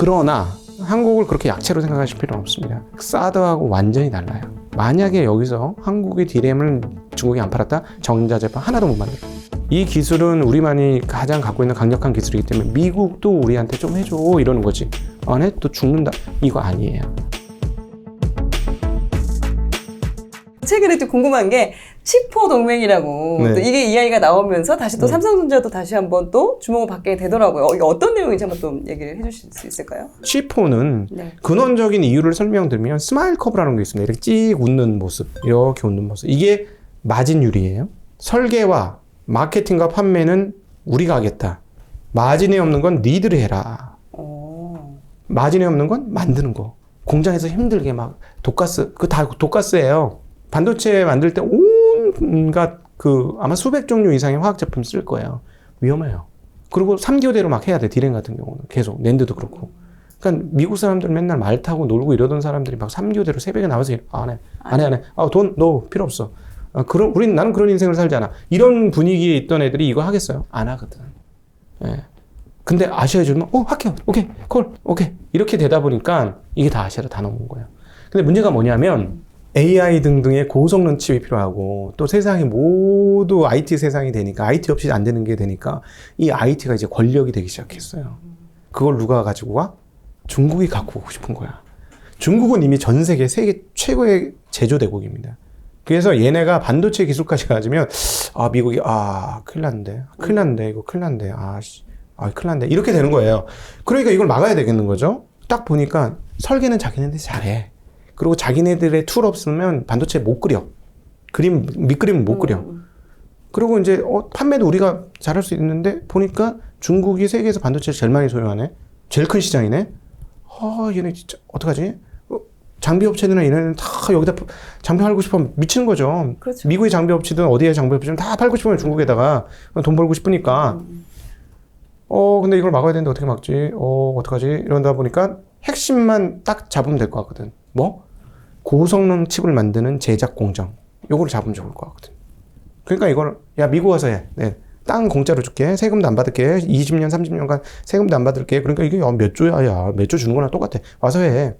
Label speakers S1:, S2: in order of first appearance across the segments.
S1: 그러나 한국을 그렇게 약체로 생각하실 필요는 없습니다. 사드하고 완전히 달라요. 만약에 여기서 한국의 디램을 중국이 안 팔았다? 전자제품 하나도 못 만들어. 이 기술은 우리만이 가장 갖고 있는 강력한 기술이기 때문에 미국도 우리한테 좀 해줘 이러는 거지. 안 해? 또 죽는다. 이거 아니에요.
S2: 최근에 또 궁금한 게 치포 동맹이라고
S1: 네.
S2: 또 이게 이야기가 나오면서 다시 또
S1: 네.
S2: 삼성전자도 다시 한번 또 주목을 받게 되더라고요. 어, 이게 어떤 내용인지 한번 좀 얘기를 해주실 수 있을까요?
S1: C4는
S2: 네.
S1: 근원적인 이유를 설명드리면 스마일 커브라는 게 있습니다. 이렇게 찍 웃는 모습, 이렇게 웃는 모습. 이게 마진율이에요. 설계와 마케팅과 판매는 우리가 하겠다. 마진이 없는 건 니들이 해라.
S2: 어.
S1: 마진이 없는 건 만드는 거. 공장에서 힘들게 막 독가스, 그 다 독가스예요. 반도체 만들 때 온갖 그 아마 수백 종류 이상의 화학 제품 쓸 거예요. 위험해요. 그리고 3교대로 막 해야 돼. 디램 같은 경우는 계속 낸드도 그렇고. 그러니까 미국 사람들 맨날 말 타고 놀고 이러던 사람들이 막 3교대로 새벽에 나와서. 아, 안 해. 안 해, 안 해. 아, 돈, 너 필요 없어. 아, 그런, 우린, 나는 그런 인생을 살지 않아. 이런 분위기에 있던 애들이 이거 하겠어요? 안 하거든. 예. 근데 아시아에 주면, 어, 할게요. 오케이. 콜. 오케이. 이렇게 되다 보니까 이게 다 아시아로 다 넘어온 거예요. 근데 문제가 뭐냐면 AI 등등의 고성능 칩이 필요하고 또 세상이 모두 IT 세상이 되니까 IT 없이 안 되는 게 되니까 이 IT가 이제 권력이 되기 시작했어요. 그걸 누가 가지고 와? 중국이 갖고 오고 싶은 거야. 중국은 이미 전 세계 세계 최고의 제조 대국입니다. 그래서 얘네가 반도체 기술까지 가지면 아 미국이 아 큰일 났는데 큰일 났는데 이거 큰일 났는데 아씨 아 큰일 났는데 이렇게 되는 거예요. 그러니까 이걸 막아야 되겠는 거죠. 딱 보니까 설계는 자기네들이 잘해. 그리고 자기네들의 툴 없으면 반도체 못 그려. 그림 밑그림은 못 그려.
S2: 음.
S1: 그리고 이제 어, 판매도 우리가 잘할 수 있는데 보니까 중국이 세계에서 반도체를 제일 많이 소유하네. 제일 큰 시장이네. 아, 얘네 진짜 어떡하지? 어, 장비 업체들이나 얘네는 다 여기다 장비 팔고 싶으면 미치는 거죠.
S2: 그렇죠.
S1: 미국의 장비 업체든 어디에 장비 업체든 다 팔고 싶으면 중국에다가 돈 벌고 싶으니까.
S2: 음.
S1: 어, 근데 이걸 막아야 되는데 어떻게 막지? 어, 어떡하지? 이러다 보니까 핵심만 딱 잡으면 될 것 같거든. 뭐? 고성능 칩을 만드는 제작 공정. 요거를 잡으면 좋을 것 같거든. 그러니까 이걸, 야, 미국 와서 해. 네. 땅 공짜로 줄게. 세금도 안 받을게. 20년, 30년간 세금도 안 받을게. 그러니까 이게 야, 몇 조야, 야. 몇 조 주는 거나 똑같아. 와서 해.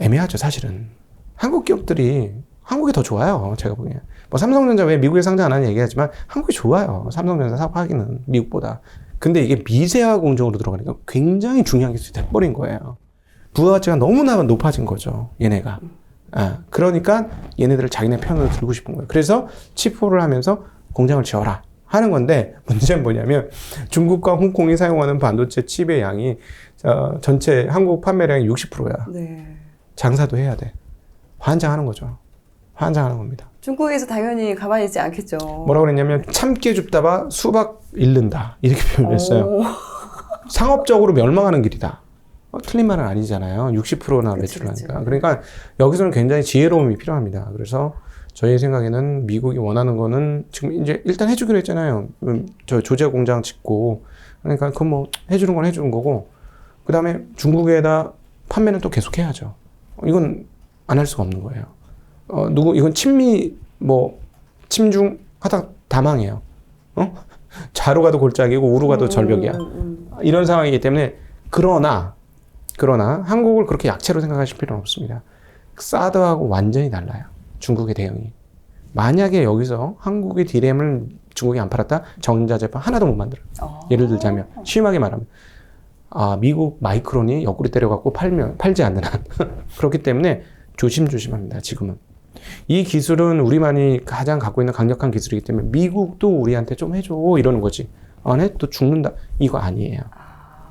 S1: 애매하죠, 사실은. 한국 기업들이 한국이 더 좋아요. 제가 보기엔. 뭐 삼성전자 왜 미국에 상장 안 하냐 얘기하지만 한국이 좋아요. 삼성전자 사업하기는 미국보다. 근데 이게 미세화 공정으로 들어가니까 굉장히 중요한 기술이 돼버린 거예요. 부가가치가 너무나 높아진 거죠. 얘네가. 아, 그러니까 얘네들을 자기네 편으로 들고 싶은 거예요. 그래서 치포를 하면서 공장을 지어라 하는 건데 문제는 뭐냐면 중국과 홍콩이 사용하는 반도체 칩의 양이 어, 전체 한국 판매량이 60%야.
S2: 네.
S1: 장사도 해야 돼. 환장하는 거죠. 환장하는 겁니다.
S2: 중국에서 당연히 가만히 있지 않겠죠.
S1: 뭐라고 그랬냐면 참깨 줍다가 수박 잃는다 이렇게 표현했어요.
S2: 오.
S1: 상업적으로 멸망하는 길이다. 어, 틀린 말은 아니잖아요. 60%나
S2: 그치,
S1: 매출을. 하니까. 그러니까 여기서는 굉장히 지혜로움이 필요합니다. 그래서 저희 생각에는 미국이 원하는 거는 지금 이제 일단 해주기로 했잖아요. 음, 저 조제 공장 짓고 그러니까 그뭐 해주는 건 해주는 거고 그 다음에 중국에다 판매는 또 계속 해야죠. 어, 이건 안 할 수가 없는 거예요. 어, 누구 이건 친미 뭐 침중 하다 다 망해요. 어? 좌로 가도 골짜기고 우로 가도 절벽이야.
S2: 음, 음,
S1: 이런 상황이기 때문에 그러나 그러나 한국을 그렇게 약체로 생각하실 필요는 없습니다. 사드하고 완전히 달라요. 중국의 대응이. 만약에 여기서 한국의 디램을 중국이 안 팔았다? 전자제품 하나도 못 만들어.
S2: 어.
S1: 예를 들자면 심하게 말하면 아 미국 마이크론이 옆구리 때려갖고 팔면 팔지 않는 한 그렇기 때문에 조심조심합니다. 지금은 이 기술은 우리만이 가장 갖고 있는 강력한 기술이기 때문에 미국도 우리한테 좀 해줘 이러는 거지. 안 해? 또 죽는다. 이거 아니에요.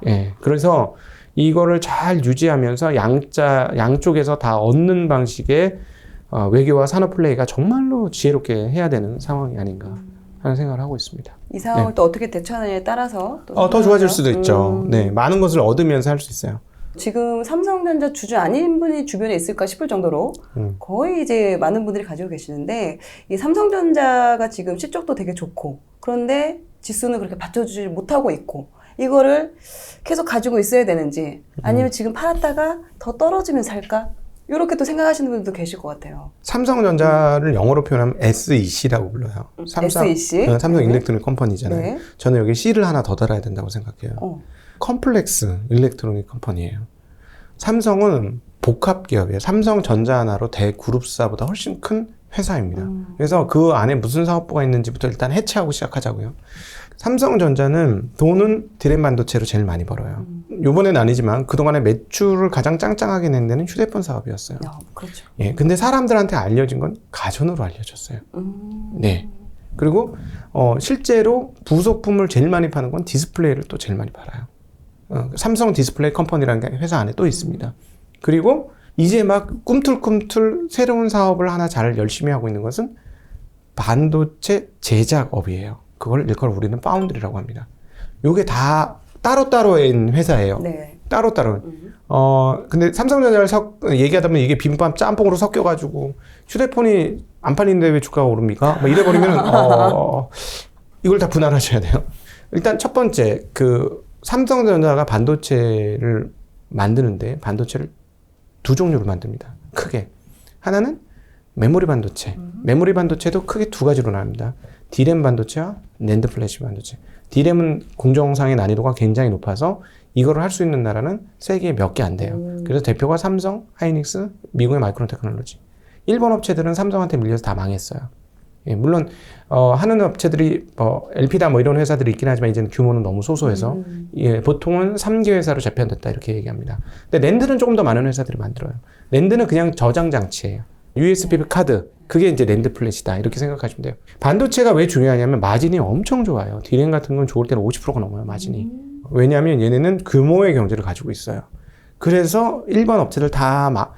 S1: 예. 그래서 이거를 잘 유지하면서 양자 양쪽에서 다 얻는 방식의 어, 외교와 산업 플레이가 정말로 지혜롭게 해야 되는 상황이 아닌가 하는 생각을 하고 있습니다.
S2: 이 상황을 또 어떻게 대처하느냐에 따라서 또
S1: 네. 어, 더 좋아질. 수도 있죠.
S2: 음.
S1: 네, 많은 것을 얻으면서 할 수 있어요.
S2: 지금 삼성전자 주주 아닌 분이 주변에 있을까 싶을 정도로
S1: 음.
S2: 거의 이제 많은 분들이 가지고 계시는데 이 삼성전자가 지금 실적도 되게 좋고 그런데 지수는 그렇게 받쳐주지 못하고 있고 이거를 계속 가지고 있어야 되는지 아니면 지금 팔았다가 더 떨어지면 살까 이렇게 또 생각하시는 분들도 계실 것 같아요.
S1: 삼성전자를 영어로 표현하면 SEC라고 불러요. 삼성,
S2: SEC?
S1: 네, 삼성
S2: 네.
S1: 일렉트로닉 컴퍼니잖아요.
S2: 네.
S1: 저는 여기 C를 하나 더 달아야 된다고 생각해요.
S2: 어.
S1: 컴플렉스 일렉트로닉 컴퍼니예요. 삼성은 복합 기업이에요. 삼성전자 하나로 대그룹사보다 훨씬 큰 회사입니다.
S2: 음.
S1: 그래서 그 안에 무슨 사업부가 있는지부터 일단 해체하고 시작하자고요. 삼성전자는 돈은 디램 반도체로 제일 많이 벌어요. 요번엔 아니지만 그동안에 매출을 가장 짱짱하게 낸 데는 휴대폰 사업이었어요.
S2: 야, 그렇죠.
S1: 예, 근데 사람들한테 알려진 건 가전으로 알려졌어요.
S2: 음.
S1: 네. 그리고 어, 실제로 부속품을 제일 많이 파는 건 디스플레이를 또 제일 많이 팔아요. 어, 삼성 디스플레이 컴퍼니라는 게 회사 안에 또 있습니다. 그리고 이제 막 꿈틀꿈틀 새로운 사업을 하나 잘 열심히 하고 있는 것은 반도체 제작업이에요. 그걸 일컬 우리는 파운드리라고 합니다. 요게 다 따로따로인 회사예요.
S2: 네.
S1: 따로따로.
S2: 음.
S1: 어, 근데 삼성전자를 섞, 얘기하다 보면 이게 비빔밥 짬뽕으로 섞여가지고 휴대폰이 안 팔리는데 왜 주가가 오릅니까? 뭐 이래버리면, 어, 이걸 다 분할하셔야 돼요. 일단 첫 번째, 그 삼성전자가 반도체를 만드는데 반도체를 두 종류로 만듭니다. 크게. 하나는 메모리 반도체. 메모리 반도체도 크게 두 가지로 나뉩니다. 디램 반도체와 낸드 플래시 반도체. 디램은 공정상의 난이도가 굉장히 높아서 이거를 할 수 있는 나라는 세계에 몇 개 안 돼요.
S2: 음.
S1: 그래서 대표가 삼성, 하이닉스, 미국의 마이크론 테크놀로지. 일본 업체들은 삼성한테 밀려서 다 망했어요. 예, 물론 어, 하는 업체들이 뭐 LP다 뭐 이런 회사들이 있긴 하지만 이제는 규모는 너무 소소해서
S2: 음.
S1: 예, 보통은 3개 회사로 재편됐다 이렇게 얘기합니다. 근데 랜드는 조금 더 많은 회사들이 만들어요. 랜드는 그냥 저장 장치예요. USB 카드 그게 이제 랜드 플래시다 이렇게 생각하시면 돼요. 반도체가 왜 중요하냐면 마진이 엄청 좋아요. 디램 같은 건 좋을 때는 50%가 넘어요 마진이. 왜냐하면 얘네는 규모의 경제를 가지고 있어요. 그래서 일본 업체들 다막다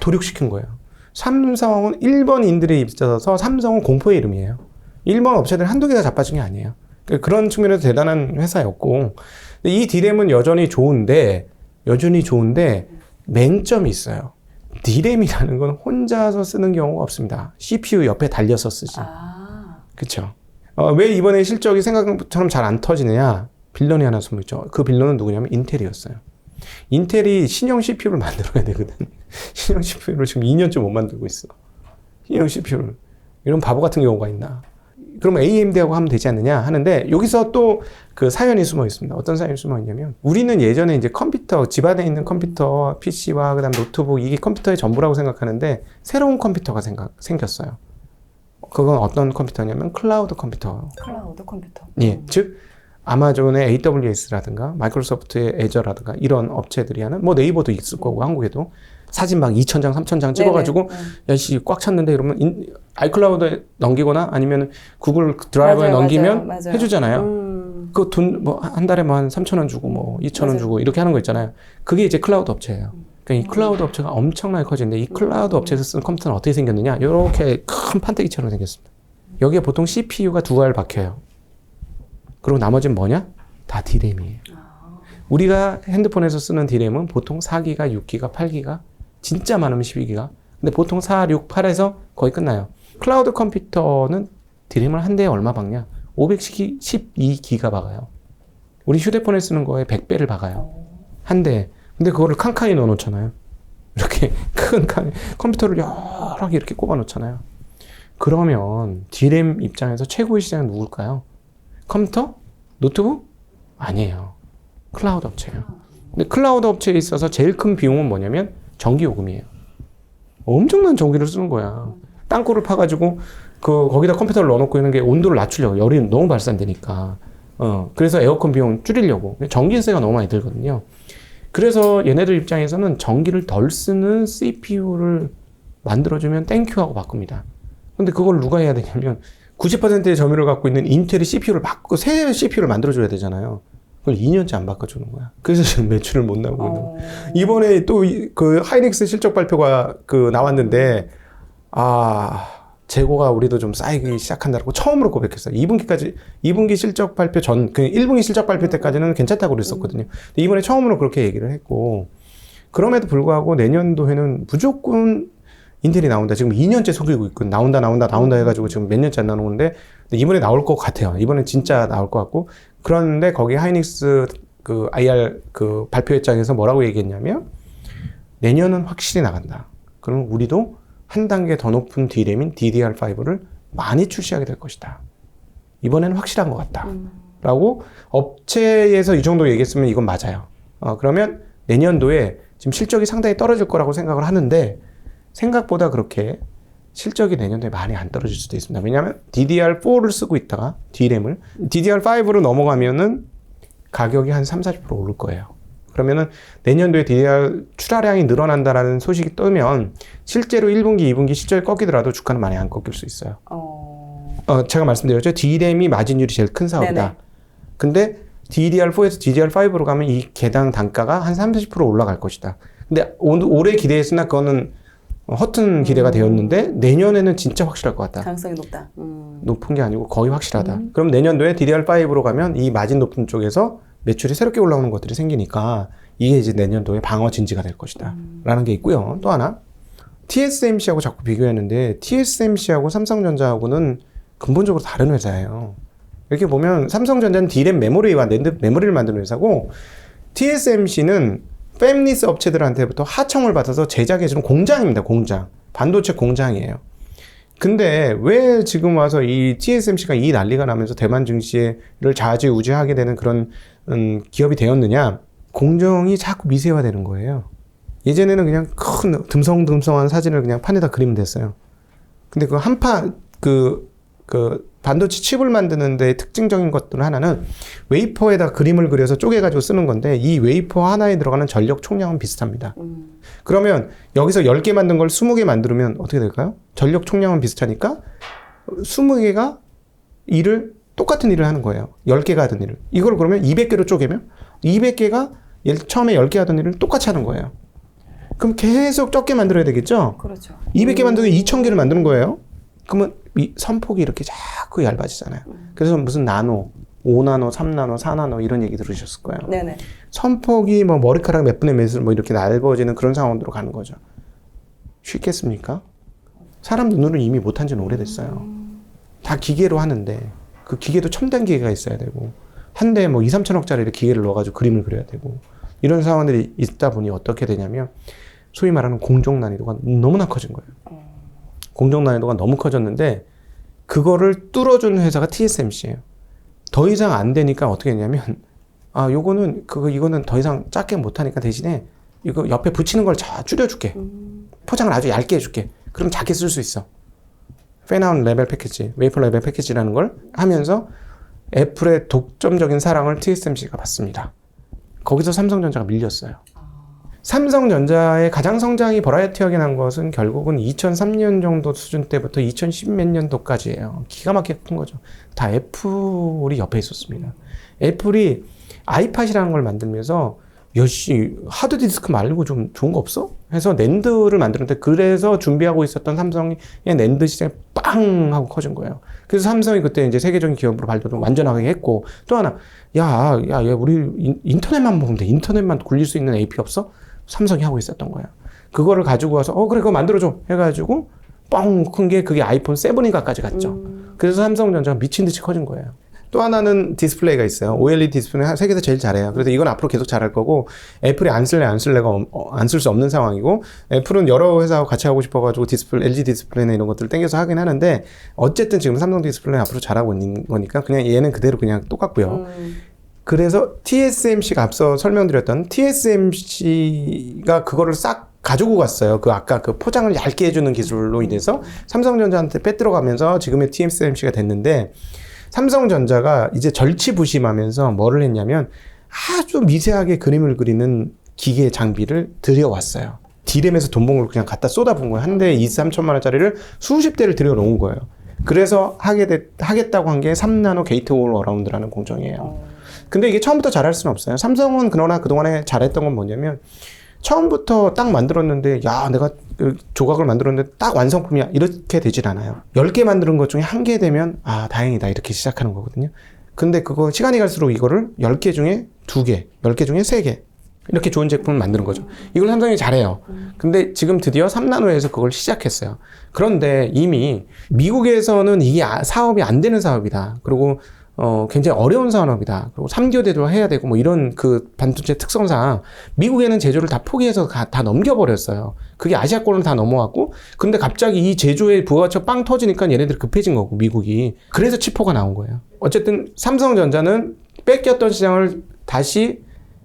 S1: 도륙시킨 거예요. 삼성은 일본인들이 있어서 삼성은 공포의 이름이에요. 일본 업체들 한두 개가 자빠진 게 아니에요. 그러니까 그런 측면에서 대단한 회사였고 이 디램은 여전히 좋은데 여전히 좋은데 맹점이 있어요. 디램이라는 건 혼자서 쓰는 경우가 없습니다. CPU 옆에 달려서 쓰지.
S2: 아.
S1: 그렇죠. 어, 왜 이번에 실적이 생각처럼 잘 안 터지느냐? 빌런이 하나 숨어있죠. 그 빌런은 누구냐면 인텔이었어요. 인텔이 신형 CPU를 만들어야 되거든. 신형 CPU를 지금 2년째 못 만들고 있어. 신형 CPU를. 이런 바보 같은 경우가 있나. 그러면 AMD하고 하면 되지 않느냐 하는데 여기서 또 그 사연이 숨어 있습니다. 어떤 사연이 숨어 있냐면 우리는 예전에 이제 컴퓨터 집안에 있는 컴퓨터 PC와 그다음 노트북 이게 컴퓨터의 전부라고 생각하는데 새로운 컴퓨터가 생각, 생겼어요. 그건 어떤 컴퓨터냐면 클라우드 컴퓨터.
S2: 클라우드 컴퓨터.
S1: 예,
S2: 음.
S1: 즉 아마존의 AWS라든가 마이크로소프트의 애저라든가 이런 업체들이 하는 뭐 네이버도 있을 거고 한국에도 사진 막 2,000장, 3,000장 찍어가지고
S2: 네네. 네.
S1: 야씨 꽉 찼는데 이러면 인, 아이클라우드에 넘기거나 아니면 구글 드라이브에
S2: 맞아요,
S1: 넘기면
S2: 맞아요, 맞아요.
S1: 해주잖아요.
S2: 음.
S1: 그돈 뭐 한 달에 뭐 한 3천 원 주고 뭐 2천 원
S2: 맞아요.
S1: 주고 이렇게 하는 거 있잖아요. 그게 이제 클라우드 업체예요. 그러니까 이 클라우드 업체가 엄청나게 커지는데 이 클라우드 업체에서 쓰는 컴퓨터는 어떻게 생겼느냐? 이렇게 큰 판때기처럼 생겼습니다. 여기에 보통 CPU가 두 알 박혀요. 그리고 나머지는 뭐냐? 다 디램이에요. 우리가 핸드폰에서 쓰는 디램은 보통 4기가, 6기가, 8기가, 진짜 많으면 12기가. 근데 보통 4, 6, 8에서 거의 끝나요. 클라우드 컴퓨터는 디램을 한 대에 얼마 박냐? 512기가 박아요. 우리 휴대폰에 쓰는 거에 100배를 박아요. 한 대에. 근데 그거를 칸칸이 넣어 놓잖아요. 이렇게 큰 칸, 컴퓨터를 여러 개 이렇게 꼽아 놓잖아요. 그러면 디램 입장에서 최고의 시장은 누굴까요? 컴퓨터? 노트북? 아니에요. 클라우드 업체예요. 근데 클라우드 업체에 있어서 제일 큰 비용은 뭐냐면 전기 요금이에요. 엄청난 전기를 쓰는 거야. 땅굴을 파가지고 그 거기다 컴퓨터를 넣어놓고 있는 게 온도를 낮추려고 열이 너무 발산되니까. 어 그래서 에어컨 비용 줄이려고 전기세가 너무 많이 들거든요. 그래서 얘네들 입장에서는 전기를 덜 쓰는 CPU를 만들어주면 땡큐하고 바꿉니다. 근데 그걸 누가 해야 되냐면 90%의 점유율을 갖고 있는 인텔이 CPU를 바꾸고 새 CPU를 만들어줘야 되잖아요. 그걸 2년째 안 바꿔주는 거야. 그래서 지금 매출을 못 나오고 있는 거야.
S2: 어.
S1: 이번에 또 그 하이닉스 실적 발표가 그 나왔는데 아 재고가 우리도 좀 쌓이기 시작한다고 처음으로 고백했어요. 2분기까지 2분기 실적 발표 전 그 1분기 실적 발표 때까지는 괜찮다고 그랬었거든요. 근데 이번에 처음으로 그렇게 얘기를 했고 그럼에도 불구하고 내년도에는 무조건 인텔이 나온다. 지금 2년째 속이고 있고 나온다 나온다 나온다 해가지고 지금 몇 년째 안 나오는데 이번에 나올 것 같아요. 이번에 진짜 나올 것 같고 그런데 거기 하이닉스 그 IR 그 발표회장에서 뭐라고 얘기했냐면 내년은 확실히 나간다. 그러면 우리도 한 단계 더 높은 D램인 DDR5를 많이 출시하게 될 것이다. 이번에는 확실한 것 같다.
S2: 음.
S1: 라고 업체에서 이 정도 얘기했으면 이건 맞아요. 어, 그러면 내년도에 지금 실적이 상당히 떨어질 거라고 생각을 하는데 생각보다 그렇게 실적이 내년도에 많이 안 떨어질 수도 있습니다. 왜냐하면 DDR4를 쓰고 있다가 D램을 DDR5로 넘어가면은 가격이 한 3, 40% 오를 거예요. 그러면은 내년도에 DDR 출하량이 늘어난다라는 소식이 뜨면 실제로 1분기, 2분기 실적이 꺾이더라도 주가는 많이 안 꺾일 수 있어요.
S2: 어,
S1: 어, 제가 말씀드렸죠. D램이 마진율이 제일 큰 사업이다.
S2: 네네.
S1: 근데 DDR4에서 DDR5로 가면 이 개당 단가가 한 30% 올라갈 것이다. 근데 올- 올해 기대했으나 그거는 허튼 기대가 되었는데 내년에는 진짜 확실할 것 같다.
S2: 가능성이 높다. 음.
S1: 높은 게 아니고 거의 확실하다. 그럼 내년도에 DDR5로 가면 이 마진 높은 쪽에서 매출이 새롭게 올라오는 것들이 생기니까 이게 이제 내년도에 방어 진지가 될 것이다. 라는 게 있고요. 또 하나 TSMC하고 자꾸 비교했는데 TSMC하고 삼성전자하고는 근본적으로 다른 회사예요. 이렇게 보면 삼성전자는 D램 메모리와 낸드 메모리를 만드는 회사고 TSMC는 팹리스 업체들한테부터 하청을 받아서 제작해주는 공장입니다. 공장. 반도체 공장이에요. 근데 왜 지금 와서 이 TSMC가 이 난리가 나면서 대만 증시를 좌지우지하게 되는 그런 음, 기업이 되었느냐? 공정이 자꾸 미세화되는 거예요. 예전에는 그냥 큰 듬성듬성한 사진을 그냥 판에다 그리면 됐어요. 근데 그 한파 그, 그 반도체 칩을 만드는데 특징적인 것들 하나는 웨이퍼에다 그림을 그려서 쪼개가지고 쓰는 건데 이 웨이퍼 하나에 들어가는 전력 총량은 비슷합니다.
S2: 음.
S1: 그러면 여기서 10개 만든 걸 20개 만들면 어떻게 될까요? 전력 총량은 비슷하니까 20개가 일을 똑같은 일을 하는 거예요. 10개가 하던 일을. 이걸 그러면 200개로 쪼개면 200개가 처음에 10개 하던 일을 똑같이 하는 거예요. 그럼 계속 적게 만들어야 되겠죠?
S2: 그렇죠.
S1: 200개 만들고 2000개를 만드는 거예요. 그러면 이 선폭이 이렇게 자꾸 얇아지잖아요. 그래서 무슨 나노, 5나노, 3나노, 4나노 이런 얘기 들으셨을 거예요.
S2: 네네.
S1: 선폭이 뭐 머리카락 몇 분의 몇을 뭐 이렇게 넓어지는 그런 상황으로 가는 거죠. 쉽겠습니까? 사람 눈으로 이미 못한 지는 오래됐어요. 다 기계로 하는데 그 기계도 첨단 기계가 있어야 되고 한 대에 뭐 2, 3천억짜리 기계를 넣어가지고 그림을 그려야 되고 이런 상황들이 있다 보니 어떻게 되냐면 소위 말하는 공정 난이도가 너무나 커진 거예요. 공정 난이도가 너무 커졌는데 그거를 뚫어주는 회사가 TSMC예요. 더 이상 안 되니까 어떻게 했냐면 아 요거는 그거 이거는 더 이상 작게 못 하니까 대신에 이거 옆에 붙이는 걸자 줄여줄게. 포장을 아주 얇게 해줄게. 그럼 작게 쓸 수 있어. 페나운 레벨 패키지, 웨이퍼 레벨 패키지라는 걸 하면서 애플의 독점적인 사랑을 TSMC가 받습니다. 거기서 삼성전자가 밀렸어요. 삼성전자의 가장 성장이 버라이어티하게 난 것은 결국은 2003년 정도 수준 때부터 2010 몇 년도까지예요. 기가 막히게 큰 거죠. 다 애플이 옆에 있었습니다. 애플이 아이팟이라는 걸 만들면서 여씨 하드 디스크 말고 좀 좋은 거 없어? 해서 낸드를 만들었는데 그래서 준비하고 있었던 삼성의 낸드 시장이 빵 하고 커진 거예요. 그래서 삼성이 그때 이제 세계적인 기업으로 발돋움 완전하게 했고 또 하나 야, 야, 야 우리 인- 인터넷만 보면 돼. 인터넷만 굴릴 수 있는 AP 없어? 삼성이 하고 있었던 거예요. 그거를 가지고 와서 어 그래 그거 만들어줘 해가지고 뻥 큰 게 그게 아이폰 7인가까지 갔죠. 그래서 삼성전자가 미친 듯이 커진 거예요. 또 하나는 디스플레이가 있어요. OLED 디스플레이 세계에서 제일 잘해요. 그래서 이건 앞으로 계속 잘할 거고 애플이 안 쓸래 안 쓸래가 어, 안쓸 수 없는 상황이고 애플은 여러 회사하고 같이 하고 싶어가지고 디스플레이 LG 디스플레이나 이런 것들을 땡겨서 하긴 하는데 어쨌든 지금 삼성 디스플레이 앞으로 잘하고 있는 거니까 그냥 얘는 그대로 그냥 똑같고요.
S2: 음.
S1: 그래서 TSMC가 앞서 설명드렸던 TSMC가 그거를 싹 가지고 갔어요. 그 아까 그 포장을 얇게 해주는 기술로 인해서 삼성전자한테 빼들어가면서 지금의 TSMC가 됐는데 삼성전자가 이제 절치부심하면서 뭐를 했냐면 아주 미세하게 그림을 그리는 기계 장비를 들여왔어요. 디램에서 돈번걸 그냥 갖다 쏟아부은 거예요. 한 대에 2, 3천만 원짜리를 수십 대를 들여놓은 거예요. 그래서 하게 됐, 하겠다고 한 게 3나노 게이트 올 어라운드라는 공정이에요. 근데 이게 처음부터 잘할 수는 없어요. 삼성은 그러나 그동안에 잘했던 건 뭐냐면 처음부터 딱 만들었는데 야 내가 그 조각을 만들었는데 딱 완성품이야 이렇게 되질 않아요. 10개 만드는 것 중에 한 개 되면 아 다행이다 이렇게 시작하는 거거든요. 근데 그거 시간이 갈수록 이거를 10개 중에 2개, 10개 중에 3개 이렇게 좋은 제품을 만드는 거죠. 이걸 삼성이 잘해요. 근데 지금 드디어 3나노에서 그걸 시작했어요. 그런데 이미 미국에서는 이게 아- 사업이 안 되는 사업이다. 그리고 어, 굉장히 어려운 산업이다. 그리고 3교대도 해야 되고 뭐 이런 그 반도체 특성상 미국에는 제조를 다 포기해서 가- 다 넘겨버렸어요. 그게 아시아권은 다 넘어왔고 근데 갑자기 이 제조에 부가가치가 빵 터지니까 얘네들이 급해진 거고 미국이. 그래서 치포가 나온 거예요. 어쨌든 삼성전자는 뺏겼던 시장을 다시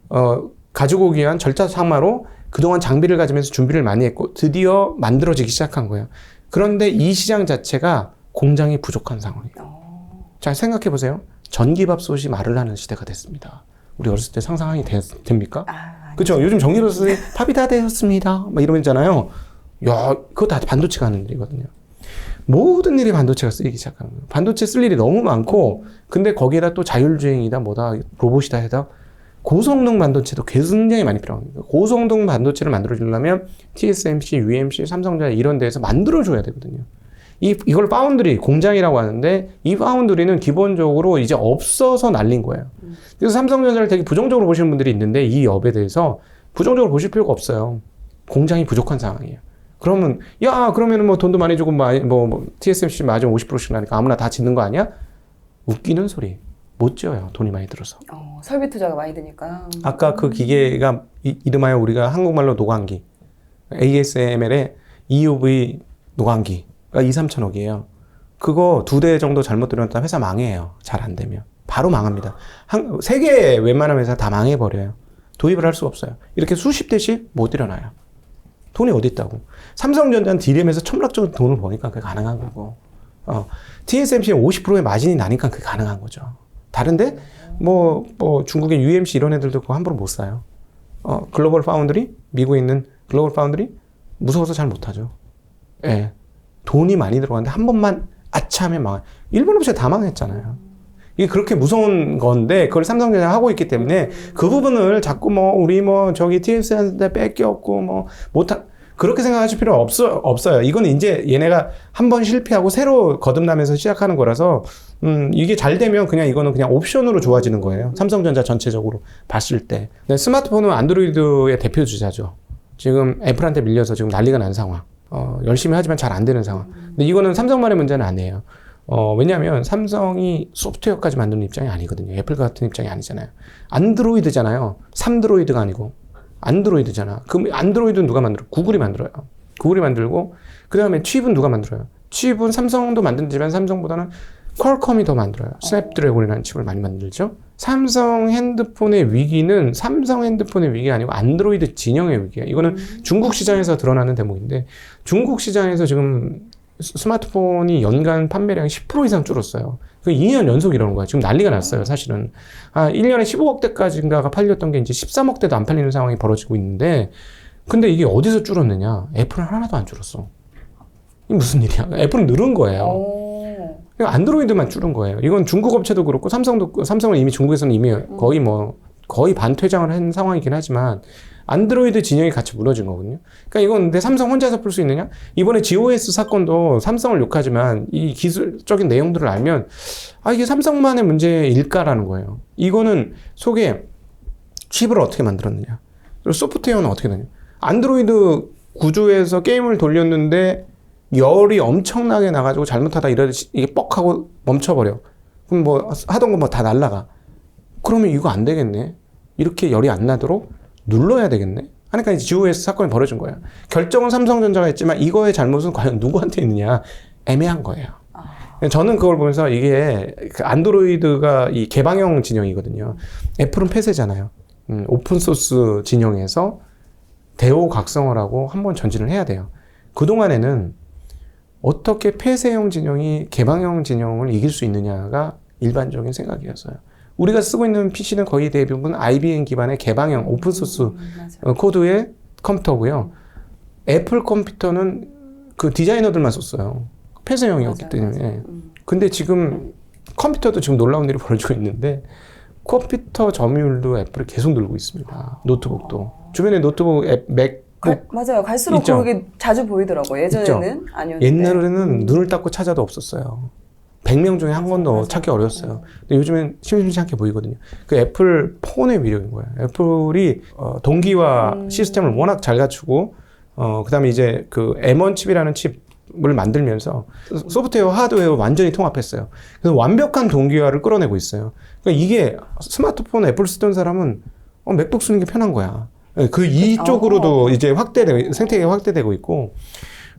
S1: 어, 가지고 오기 위한 절차 상마로 그동안 장비를 가지면서 준비를 많이 했고 드디어 만들어지기 시작한 거예요. 그런데 이 시장 자체가 공장이 부족한 상황이에요.
S2: 어.
S1: 자 생각해 보세요. 전기밥솥이 말을 하는 시대가 됐습니다. 우리 어렸을 때 상상이 되- 됩니까?
S2: 아,
S1: 그렇죠. 요즘 전기밥솥이 팝이 다 되었습니다. 막 이러면 있잖아요. 야, 그거 다 반도체가 하는 일이거든요. 모든 일이 반도체가 쓰이기 시작하는 거예요. 반도체 쓸 일이 너무 많고, 근데 거기에다 또 자율주행이다, 뭐다, 로봇이다 해다 고성능 반도체도 굉장히 많이 필요합니다. 고성능 반도체를 만들어주려면 TSMC, UMC, 삼성전자 이런 데에서 만들어줘야 되거든요. 이, 이걸 파운드리, 공장이라고 하는데, 이 파운드리는 기본적으로 이제 없어서 날린 거예요. 그래서 삼성전자를 되게 부정적으로 보시는 분들이 있는데, 이 업에 대해서 부정적으로 보실 필요가 없어요. 공장이 부족한 상황이에요. 그러면, 야, 그러면은 뭐 돈도 많이 주고, 뭐, 뭐, 뭐 TSMC 마진 50%씩 나니까 아무나 다 짓는 거 아니야? 웃기는 소리. 못 지어요. 돈이 많이 들어서.
S2: 어, 설비 투자가 많이 드니까.
S1: 아까 그 기계가 이, 이름하여 우리가 한국말로 노광기 ASML의 EUV 노광기가 2, 3천억이에요. 그거 두 대 정도 잘못 들여놨다 회사 망해요. 잘 안 되면. 바로 망합니다. 한, 세계 웬만한 회사 다 망해버려요. 도입을 할 수가 없어요. 이렇게 수십 대씩 못 들여놔요. 돈이 어디 있다고. 삼성전자는 디램에서 천문학적인 돈을 버니까 그게 가능한 거고. 어, TSMC는 50%의 마진이 나니까 그게 가능한 거죠. 다른데 뭐, 뭐 중국의 UMC 이런 애들도 그거 함부로 못 사요. 어, 글로벌 파운드리 미국에 있는 글로벌 파운드리 무서워서 잘 못하죠. 예, 돈이 많이 들어가는데 한 번만 아차 하면 망. 일본 업체 다 망했잖아요. 이게 그렇게 무서운 건데 그걸 삼성전자 하고 있기 때문에 그 부분을 자꾸 뭐 우리 뭐 저기 TS한테 뺏겼고 뭐 못한 그렇게 생각하실 필요 없어 없어요. 이건 이제 얘네가 한 번 실패하고 새로 거듭나면서 시작하는 거라서 음 이게 잘 되면 그냥 이거는 그냥 옵션으로 좋아지는 거예요. 삼성전자 전체적으로 봤을 때. 스마트폰은 안드로이드의 대표 주자죠. 지금 애플한테 밀려서 지금 난리가 난 상황. 어, 열심히 하지만 잘 안 되는 상황. 근데 이거는 삼성만의 문제는 아니에요. 어, 왜냐하면 삼성이 소프트웨어까지 만드는 입장이 아니거든요. 애플 같은 입장이 아니잖아요. 안드로이드잖아요. 삼드로이드가 아니고 안드로이드잖아. 그럼 안드로이드는 누가 만들어? 구글이 만들어요. 구글이 만들고 그 다음에 칩은 누가 만들어요? 칩은 삼성도 만들지만 삼성보다는 퀄컴이 더 만들어요. 스냅드래곤이라는 칩을 많이 만들죠. 삼성 핸드폰의 위기는 삼성 핸드폰의 위기가 아니고 안드로이드 진영의 위기야. 이거는 중국 시장에서 드러나는 대목인데 중국 시장에서 지금 스- 스마트폰이 연간 판매량이 10% 이상 줄었어요. 그 2년 연속 이러는 거야. 지금 난리가 났어요, 사실은. 아, 1년에 15억 대까지인가가 팔렸던 게 이제 13억 대도 안 팔리는 상황이 벌어지고 있는데, 근데 이게 어디서 줄었느냐? 애플은 하나도 안 줄었어. 이게 무슨 일이야? 애플은 늘은 거예요.
S2: 오.
S1: 안드로이드만 줄은 거예요. 이건 중국 업체도 그렇고 삼성도 삼성은 이미 중국에서는 이미 거의 뭐 거의 반퇴장을 한 상황이긴 하지만 안드로이드 진영이 같이 무너진 거거든요. 그러니까 이건 근데 삼성 혼자서 풀 수 있느냐? 이번에 GOS 사건도 삼성을 욕하지만 이 기술적인 내용들을 알면 아 이게 삼성만의 문제일까라는 거예요. 이거는 속에 칩을 어떻게 만들었느냐? 그리고 소프트웨어는 어떻게 되냐? 안드로이드 구조에서 게임을 돌렸는데 열이 엄청나게 나가지고 잘못하다 이러듯이 이게 뻑 하고 멈춰버려. 그럼 뭐 하던 거 뭐 다 날라가. 그러면 이거 안 되겠네. 이렇게 열이 안 나도록 눌러야 되겠네. 하니까 이제 GOS 사건이 벌어진 거예요. 결정은 삼성전자가 했지만 이거의 잘못은 과연 누구한테 있느냐 애매한 거예요. 저는 그걸 보면서 이게 그 안드로이드가 이 개방형 진영이거든요. 애플은 폐쇄잖아요. 음, 오픈 소스 진영에서 대호 각성을 하고 한번 전진을 해야 돼요. 그 동안에는 어떻게 폐쇄형 진영이 개방형 진영을 이길 수 있느냐가 일반적인 생각이었어요. 우리가 쓰고 있는 PC는 거의 대부분 IBM 기반의 개방형 오픈소스
S2: 음.
S1: 어, 코드의 컴퓨터고요. 애플 컴퓨터는 그 디자이너들만 썼어요. 폐쇄형이었기
S2: 맞아요,
S1: 때문에.
S2: 맞아요. 음.
S1: 근데 지금 컴퓨터도 지금 놀라운 일이 벌어지고 있는데 컴퓨터 점유율도 애플이 계속 늘고 있습니다. 노트북도. 주변에 노트북 앱, 맥 북
S2: 갈- 맞아요. 갈수록
S1: 있죠.
S2: 그게 자주 보이더라고요. 예전에는 아니었는데.
S1: 옛날에는 눈을 닦고 찾아도 없었어요. 100명 중에 한 번도
S2: 맞아.
S1: 찾기 어려웠어요. 근데 요즘엔 심심치 않게 보이거든요. 그 애플 폰의 위력인 거예요. 애플이 어, 동기화
S2: 음.
S1: 시스템을 워낙 잘 갖추고 어, 그다음에 이제 그 M1 칩이라는 칩을 만들면서 소프트웨어, 하드웨어 완전히 통합했어요. 그래서 완벽한 동기화를 끌어내고 있어요. 그러니까 이게 스마트폰 애플 쓰던 사람은 어, 맥북 쓰는 게 편한 거야. 예, 그 이쪽으로도 이제 확대되고 생태계가 확대되고 있고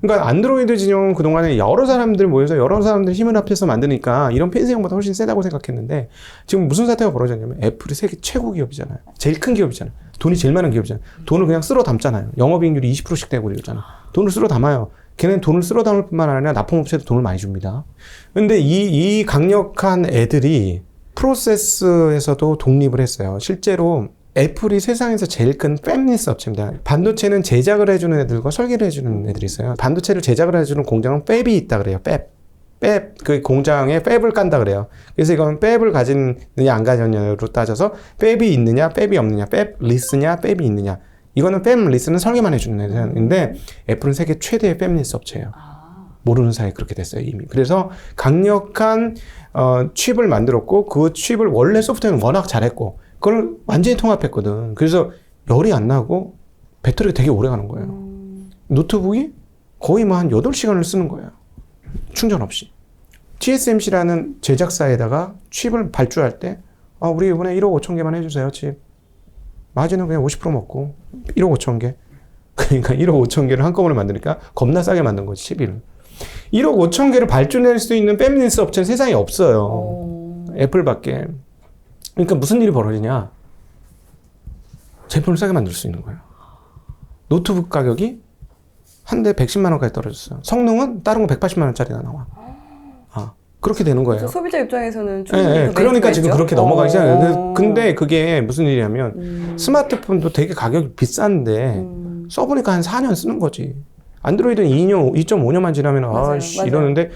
S1: 그러니까 안드로이드 진영은 그동안에 여러 사람들 모여서 여러 사람들 힘을 합해서 만드니까 이런 펜스형보다 훨씬 세다고 생각했는데 지금 무슨 사태가 벌어졌냐면 애플이 세계 최고 기업이잖아요. 제일 큰 기업이잖아요. 돈이 제일 많은 기업이잖아요. 돈을 그냥 쓸어 담잖아요. 영업이익률이 20%씩 되고 이러잖아. 돈을 쓸어 담아요. 걔는 돈을 쓸어 담을 뿐만 아니라 납품업체도 돈을 많이 줍니다. 근데 이, 이 강력한 애들이 프로세스에서도 독립을 했어요. 실제로 애플이 세상에서 제일 큰 팹리스 업체입니다. 반도체는 제작을 해주는 애들과 설계를 해주는 애들이 있어요. 반도체를 제작을 해주는 공장은 팹이 있다 그래요. 팹. 팹, 그 공장에 팹을 깐다 그래요. 그래서 이건 팹을 가지느냐 안 가졌냐로 따져서 팹이 있느냐, 팹이 없느냐, 팹 리스냐, 팹이 있느냐. 이거는 팹 리스는 설계만 해주는 애들인데 애플은 세계 최대의 팹 리스 업체예요.
S2: 아,
S1: 모르는 사이에 그렇게 됐어요 이미. 그래서 강력한 어, 칩을 만들었고 그 칩을 원래 소프트웨어는 워낙 잘했고 그걸 완전히 통합했거든. 그래서 열이 안 나고 배터리가 되게 오래 가는 거예요.
S2: 음,
S1: 노트북이 거의 뭐 한 8시간을 쓰는 거예요. 충전 없이. TSMC라는 제작사에다가 칩을 발주할 때, 아, 우리 이번에 1억 5천 개만 해주세요, 칩. 마진은 그냥 50% 먹고, 1억 5천 개. 그러니까 1억 5천 개를 한꺼번에 만드니까 겁나 싸게 만든 거지, 11을. 1억 5천 개를 발주낼 수 있는 페미니스 업체는 세상에 없어요.
S2: 어,
S1: 애플밖에. 그러니까 무슨 일이 벌어지냐? 제품을 싸게 만들 수 있는 거예요. 노트북 가격이 한 대 110만 원까지 떨어졌어요. 성능은 다른 거 180만 원짜리가 나와. 아, 그렇게 되는 거예요.
S2: 그래서 소비자 입장에서는
S1: 예,
S2: 충분히
S1: 예.
S2: 그
S1: 그러니까 지금
S2: 있죠.
S1: 그렇게 넘어가기
S2: 어.
S1: 시작해요. 근데 그게 무슨 일이냐면
S2: 음,
S1: 스마트폰도 되게 가격이 비싼데
S2: 음,
S1: 써보니까 한 4년 쓰는 거지. 안드로이드는 2년, 2.5년만 지나면 아씨. 이러는데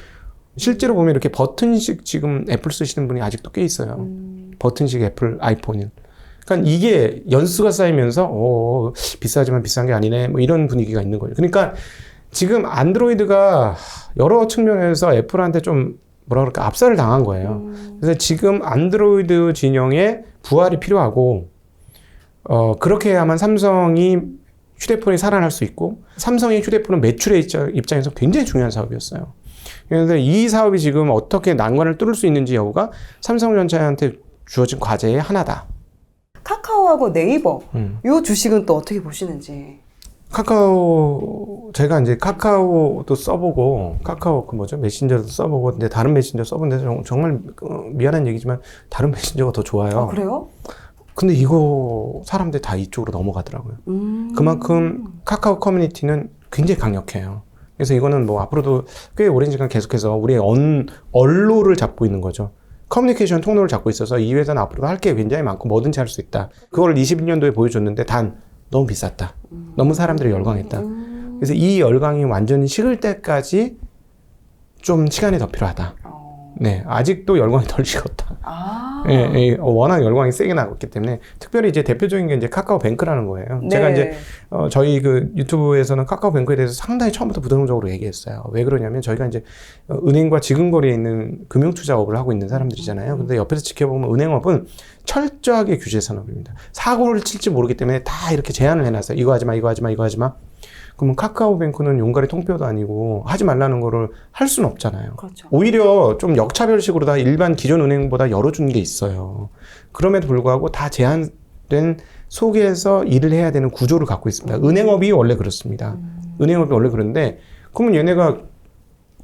S1: 실제로 보면 이렇게 버튼식 지금 애플 쓰시는 분이 아직도 꽤 있어요.
S2: 음,
S1: 버튼식 애플 아이폰은. 그러니까 이게 연수가 쌓이면서 어, 비싸지만 비싼 게 아니네 뭐 이런 분위기가 있는 거예요. 그러니까 지금 안드로이드가 여러 측면에서 애플한테 좀 뭐라 그럴까 압살을 당한 거예요.
S2: 음,
S1: 그래서 지금 안드로이드 진영의 부활이 필요하고 어 그렇게 해야만 삼성이 휴대폰이 살아날 수 있고 삼성의 휴대폰은 매출의 입장- 입장에서 굉장히 중요한 사업이었어요. 그런데 이 사업이 지금 어떻게 난관을 뚫을 수 있는지 여부가 삼성전자한테 주어진 과제의 하나다.
S2: 카카오하고 네이버
S1: 음.
S2: 요 주식은 또 어떻게 보시는지.
S1: 카카오 제가 이제 카카오도 써보고 카카오 그 뭐죠 메신저도 써보고 근데 다른 메신저 써본데 정- 정말 어, 미안한 얘기지만 다른 메신저가 더 좋아요.
S2: 아, 그래요?
S1: 근데 이거 사람들 다 이쪽으로 넘어가더라고요.
S2: 음,
S1: 그만큼 카카오 커뮤니티는 굉장히 강력해요. 그래서 이거는 뭐 앞으로도 꽤 오랜 시간 계속해서 우리의 언, 언로를 잡고 있는 거죠. 커뮤니케이션 통로를 잡고 있어서 이 회사는 앞으로도 할게 굉장히 많고 뭐든지 할 수 있다. 그걸 21년도에 보여줬는데 단 너무 비쌌다. 너무 사람들이 열광했다.
S2: 음,
S1: 그래서 이 열광이 완전히 식을 때까지 좀 시간이 더 필요하다.
S2: 어,
S1: 네, 아직도 열광이 덜 식었다.
S2: 아,
S1: 예, 예, 어, 워낙 열광이 세게 나왔기 때문에 특별히 이제 대표적인 게 이제 카카오뱅크라는 거예요.
S2: 네.
S1: 제가 이제 어, 저희 그 유튜브에서는 카카오뱅크에 대해서 상당히 처음부터 부정적으로 얘기했어요. 왜 그러냐면 저희가 이제 어, 은행과 지근거리에 있는 금융투자업을 하고 있는 사람들이잖아요. 근데 옆에서 지켜보면 은행업은 철저하게 규제 산업입니다. 사고를 칠지 모르기 때문에 다 이렇게 제한을 해놨어요. 이거 하지 마, 이거 하지 마, 이거 하지 마. 그러면 카카오뱅크는 용가리 통뼈도 아니고 하지 말라는 거를 할 수는 없잖아요.
S2: 그렇죠.
S1: 오히려 좀 역차별식으로 다 일반 기존 은행보다 열어준 게 있어요. 그럼에도 불구하고 다 제한된 속에서 일을 해야 되는 구조를 갖고 있습니다. 은행업이 원래 그렇습니다. 은행업이 원래 그런데 그러면 얘네가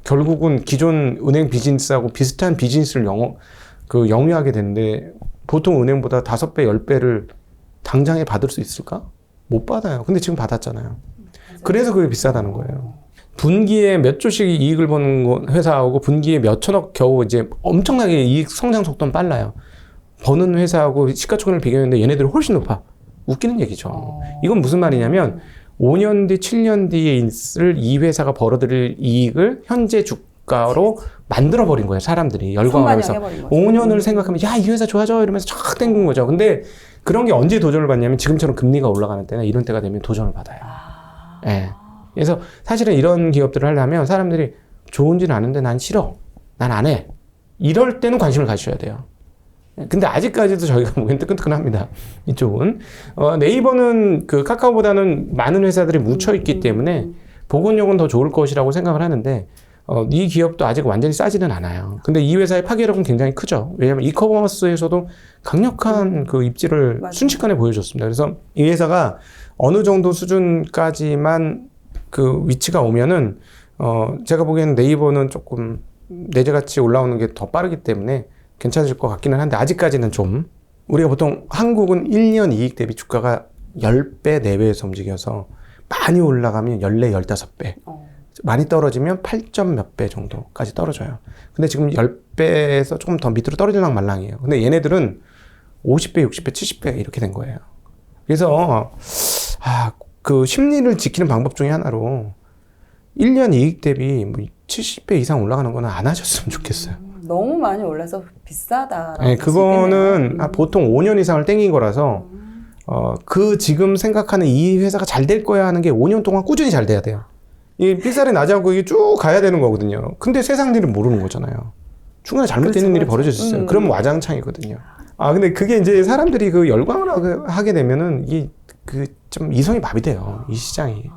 S1: 결국은 기존 은행 비즈니스하고 비슷한 비즈니스를 영어 그 영위하게 되는데 보통 은행보다 다섯 배, 열 배를 당장에 받을 수 있을까? 못 받아요. 근데 지금 받았잖아요. 그래서 그게 비싸다는 거예요. 분기에 몇 조씩 이익을 버는 거- 회사하고 분기에 몇 천억 겨우 이제 엄청나게 이익 성장 속도는 빨라요. 버는 회사하고 시가총액을 비교했는데 얘네들이 훨씬 높아. 웃기는 얘기죠.
S2: 어.
S1: 이건 무슨 말이냐면 5년 뒤, 7년 뒤에 있을 이 회사가 벌어들일 이익을 현재 주가로 만들어 버린 거예요. 사람들이 열광을 하면서.
S2: 선반영해버린 거죠.
S1: 5년을 생각하면 야 이 회사 좋아져 이러면서 쫙 땡긴 거죠. 근데 그런 게 언제 도전을 받냐면 지금처럼 금리가 올라가는 때나 이런 때가 되면 도전을 받아요.
S2: 아,
S1: 예. 그래서 사실은 이런 기업들을 하려면 사람들이 좋은지는 아는데 난 싫어. 난 안 해. 이럴 때는 관심을 가셔야 돼요. 예, 근데 아직까지도 저희가 보기엔 뜨끈뜨끈합니다. 이쪽은. 어, 네이버는 그 카카오보다는 많은 회사들이 뭉쳐있기 때문에 보건력은 더 좋을 것이라고 생각을 하는데 어, 이 기업도 아직 완전히 싸지는 않아요. 근데 이 회사의 파괴력은 굉장히 크죠. 왜냐하면 이커머스에서도 강력한 그 입지를
S2: 맞아요.
S1: 순식간에 보여줬습니다. 그래서 이 회사가 어느 정도 수준까지만 그 위치가 오면은 어 제가 보기에는 네이버는 조금 내재가치 올라오는 게 더 빠르기 때문에 괜찮을 것 같기는 한데 아직까지는 좀 우리가 보통 한국은 1년 이익 대비 주가가 10배, 4배에서 움직여서 많이 올라가면 14, 15배.
S2: 어.
S1: 많이 떨어지면 8점 몇 배 정도까지 떨어져요. 근데 지금 10배에서 조금 더 밑으로 떨어질랑 말랑이에요. 근데 얘네들은 50배, 60배, 70배 이렇게 된 거예요. 그래서 아, 그 심리를 지키는 방법 중에 하나로 1년 이익 대비 뭐 70배 이상 올라가는 거는 안 하셨으면 좋겠어요.
S2: 음, 너무 많이 올라서 비싸다라고
S1: 네. 그거는 아, 보통 5년 이상을 땡긴 거라서 어, 그 지금 생각하는 이 회사가 잘 될 거야 하는 게 5년 동안 꾸준히 잘 돼야 돼요. 이 삐살이 나지 않고 이게 쭉 가야 되는 거거든요. 근데 세상 일은 모르는 거잖아요. 중간에 잘못되는
S2: 그렇죠,
S1: 일이
S2: 그렇죠.
S1: 벌어질 수 있어요.
S2: 음.
S1: 그러면 와장창이거든요. 아, 근데 그게 이제 사람들이 그 열광을 하게- 되면은 이 그 좀 이성이 마비돼요. 이 시장이.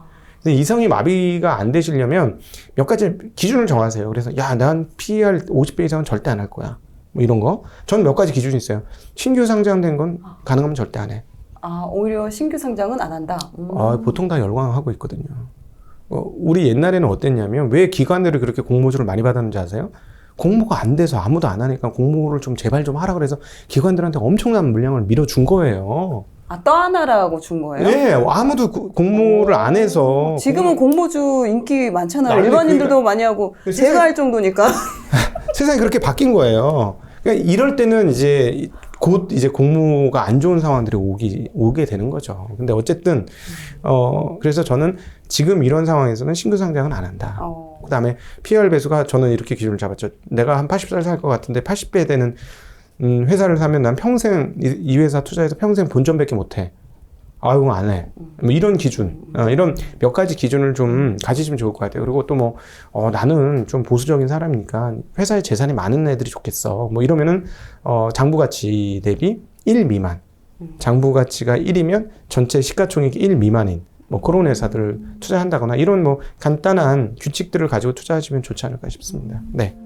S1: 근데 이성이 마비가 안 되시려면 몇 가지 기준을 정하세요. 그래서 야, 난 PER 50배 이상은 절대 안 할 거야. 뭐 이런 거. 저는 몇 가지 기준이 있어요. 신규 상장된 건 가능하면 절대 안 해.
S2: 아 오히려 신규 상장은 안 한다. 음.
S1: 아, 보통 다 열광하고 있거든요. 어, 우리 옛날에는 어땠냐면 왜 기관들이 그렇게 공모주를 많이 받았는지 아세요? 공모가 안 돼서 아무도 안 하니까 공모를 좀 제발 좀 하라 그래서 기관들한테 엄청난 물량을 밀어준 거예요.
S2: 아 떠하나라고 준 거예요?
S1: 네, 아무도 구- 공모를 안 해서
S2: 지금은 공모주 인기 많잖아요.
S1: 난리
S2: 일반인들도 많이 하고
S1: 그
S2: 제가
S1: 세상-
S2: 할 정도니까.
S1: 세상이 그렇게 바뀐 거예요. 그러니까 이럴 때는 이제 곧 이제 공모가 안 좋은 상황들이 오기 오게 되는 거죠. 근데 어쨌든 어 그래서 저는 지금 이런 상황에서는 신규 상장은 안 한다.
S2: 어.
S1: 그 다음에 PR 배수가 저는 이렇게 기준을 잡았죠. 내가 한 80살 살 것 같은데 80배 되는 음, 회사를 사면 난 평생 이, 이 회사 투자해서 평생 본전밖에 못 해. 아유 안 해. 뭐 이런 기준, 어, 이런 몇 가지 기준을 좀 가지시면 좋을 것 같아요. 그리고 또 뭐 어, 나는 좀 보수적인 사람이니까 회사에 재산이 많은 애들이 좋겠어. 뭐 이러면은 어, 장부 가치 대비 1 미만. 장부 가치가 1이면 전체 시가총액이 1 미만인 뭐 그런 회사들을 투자한다거나 이런 뭐 간단한 규칙들을 가지고 투자하시면 좋지 않을까 싶습니다. 네.